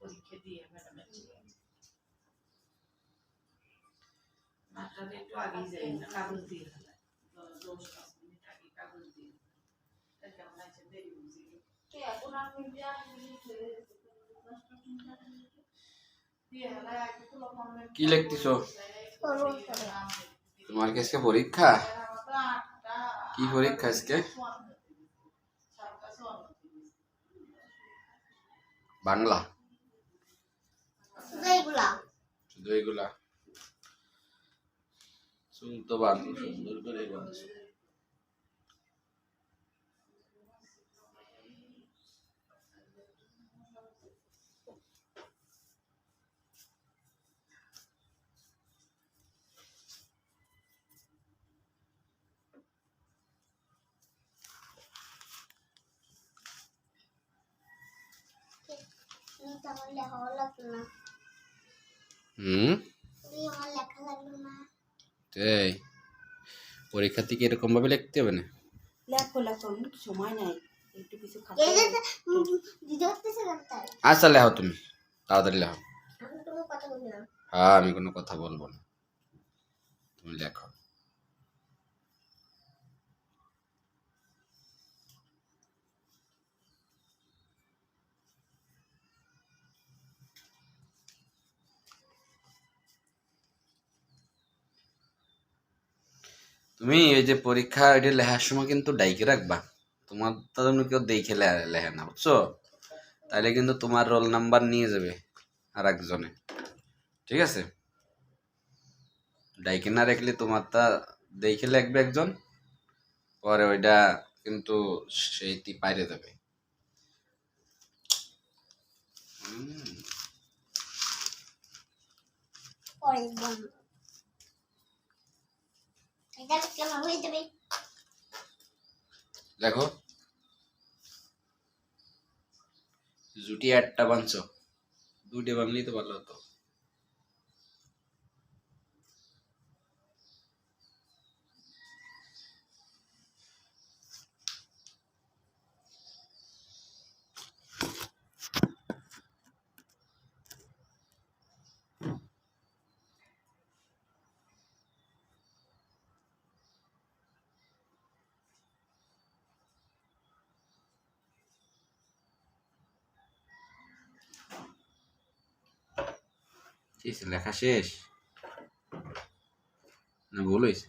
পরীক্ষা দিয়ে ম্যাডামের মাত্রাটা একটু আগেই যাই কাগজ দিয়ে ফেলায় দশ পাঁচ মিনিট আগে কাগজ দিয়ে তাই কেমন আছে দেরি বুঝি এখন আমি দিয়ে কি লিখতেছো তোমার কি আজকে পরীক্ষা কি পরীক্ষা আজকে বাংলা। শুধু এগুলা শুনতো বাঁধো সুন্দর করে বাঁধছো হুম? তাই পরীক্ষা থেকে এরকম ভাবে লিখতে হবে না? লেখো লেখো সময় নাই। একটু কিছু আচ্ছা লেখো তুমি। তাড়াতাড়ি লেখো। হ্যাঁ আমি কোনো কথা বলব না। তুমি লেখো। তুমি এই যে পরীক্ষা এটা লেখার সময় কিন্তু ডাইকে রাখবা। তোমার তো যেন কেউ দেখে লেখে না বুঝছ? তাইলে কিন্তু তোমার রোল নাম্বার নিয়ে যাবে আর একজনে ঠিক আছে? ডাইকে না রাখলে তোমার তা দেখে লিখবে একজন পরে ওইটা কিন্তু সেইটি পাইরে যাবে। হুম, পরে বন্ধ এটা লিখলে আমার হয়ে যাবে দেখো। জুটি আটটা বানছো। দুটে বানলেই তো ভালো হতো। কি হয়েছে, লেখা শেষ? না ভুল হয়েছে।